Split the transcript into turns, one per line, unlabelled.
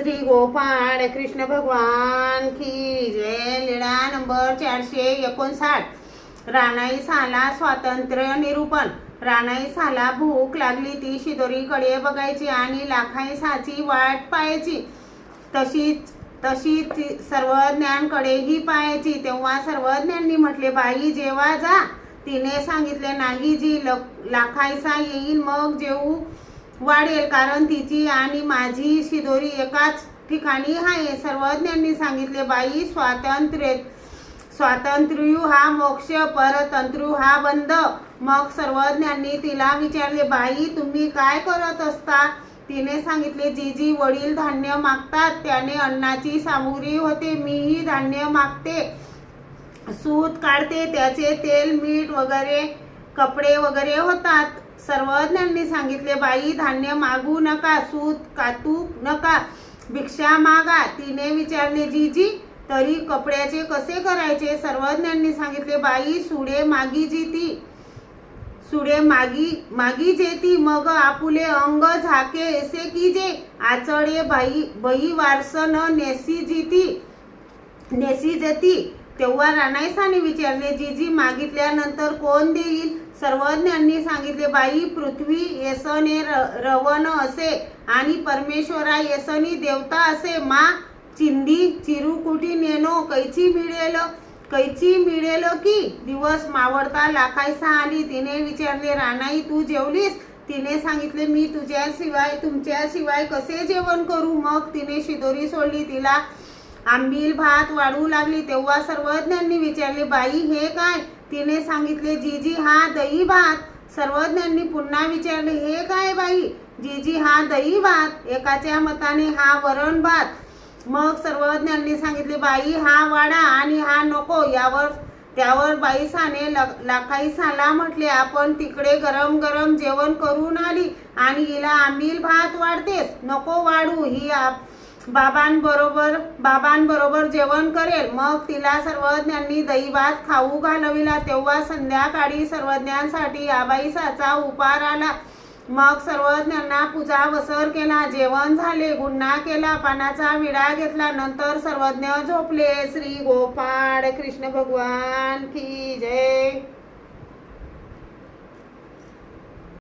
श्री गोपाळ कृष्ण भगवान की जय लीळा नंबर चारशे एकोणसाठ राणाई साला स्वातंत्र्य निरूपण राणाई साला भूक लागली ती शिदोरीकडे बघायची आणि लाखाई साची वाट पाहायची तशीच तशीच सर्वज्ञांकडेही पाहायची तेव्हा सर्वज्ञांनी म्हटले बाई जेव्हा जा तिने सांगितले नाही जी ल- लाखायसा येईल मग जेऊ वाढेल कारण तिची आणि माझी शिदोरी एकाच ठिकाणी आहे. सर्वज्ञांनी सांगितले बाई स्वातंत्र्य स्वातंत्र्यू हा मोक्ष परतंत्रू हा बंद. मग सर्वज्ञांनी तिला विचारले बाई तुम्ही काय करत असता? तिने सांगितले जीजी वडील धान्य मागतात त्याने अन्नाची सामुग्री होते मीही धान्य मागते सूत काढते त्याचे तेल मीठ वगैरे कपडे वगैरे होतात. सर्वज्ञांनी सांगितले बाई धान्य मागू नका सूत कातू नका भिक्षा मागा. तिने विचारले जीजी तरी कपड्याचे कसे करायचे? सर्वज्ञांनी सांगितले बाई सुडे मागी जीती सुडे मागी मागी जेती मग आपुले अंग झाके ऐसे की जे आचळे बाई बई वारस न नेसी जीती नेसी जती. तेव्हा राणायसाने विचारले जीजी मागितल्यानंतर कोण देईल? सर्वज्ञांनी सांगितले बाई पृथ्वी येसने र- रवन असे आणि परमेश्वरा येसनी देवता असे. मा चिंदी चिरुकुटी नेनो कैची मिळेल? कैची मिळेल की? दिवस मावळता लाखायसा आली तिने विचारले राणाई तू जेवलीस? तिने सांगितले मी तुझ्याशिवाय तुमच्याशिवाय कसे जेवण करू? मग तिने शिदोरी सोडली तिला आंबील भात वाढू लागली तेव्हा सर्वज्ञांनी विचारले बाई हे काय? तिने सांगितले जीजी हा दही भात. सर्वज्ञांनी पुन्हा विचारले हे काय बाई? जीजी हा दही भात? एकाच्या मताने हा वरण भात. मग सर्वज्ञांनी सांगितले बाई हा वाडा आणि हा नको यावर त्यावर बाई साने लाखाई साला म्हटले आपण तिकडे गरम गरम जेवण करून आली आणि हिला आंबील भात वाढतेस नको वाढू ही आप- बाबांबरोबर बाबांबरोबर जेवण करेल. मग तिला सर्वज्ञांनी दहीभात खाऊ घालविला. तेव्हा संध्याकाळी सर्वज्ञांसाठी आबाईसाचा उपार आला. मग सर्वज्ञांना पूजा वसर केला. जेवण झाले गुन्हा केला पानाचा विडा घेतला. नंतर सर्वज्ञ झोपले. श्री गोपाळ कृष्ण भगवान की जय.